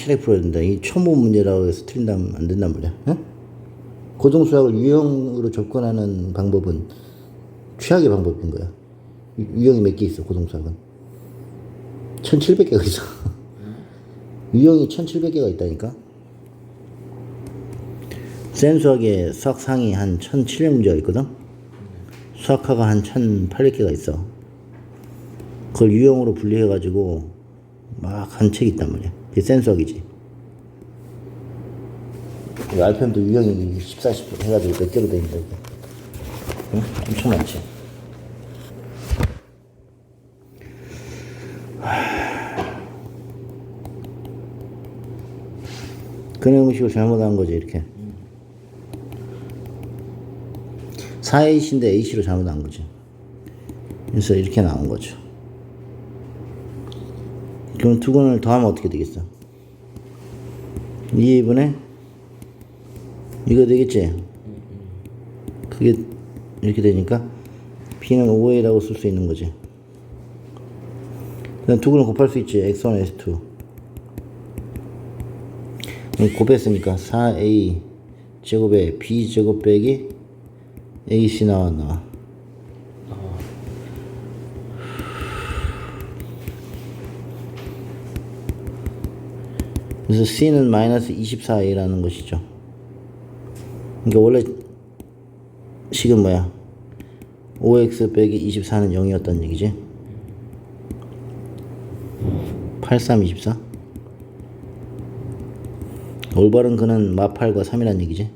확실하게 풀어야 된다. 이 초보 문제라고 해서 틀린다면 안 된단 말이야. 응? 고등수학을 유형으로 접근하는 방법은 최악의 방법인 거야. 유- 유형이 몇 개 있어, 고등수학은? 1700개가 있어. 유형이 1700개가 있다니까? 센수학에 수학 상위 한 1700문제가 있거든? 수학화가 한 1800개가 있어. 그걸 유형으로 분리해가지고 막 한 책이 있단 말이야. 그게. 이 알펜도 유형이 14, 10 해가지고 몇 개로 돼 있는데. 응? 엄청 많지. 근해 음식을 잘못한 거지, 이렇게. 4A씨인데 A씨로 잘못한 거지. 그래서 이렇게 나온 거죠. 그럼 두 근을 더하면 어떻게 되겠어? 2분의 이거 되겠지? 그게 이렇게 되니까 B는 5A라고 쓸 수 있는 거지. 그냥 두 근을 곱할 수 있지. X1, S2. 그럼 곱했으니까 4A 제곱에 B 제곱 빼기 AC 나왔나? 그래서 C는 마이너스 24A라는 것이죠. 그러니까 원래 식은 뭐야? 5x 빼기 24는 0이었다는 얘기지? 83, 24? 올바른 근은 마8과 3이란 얘기지?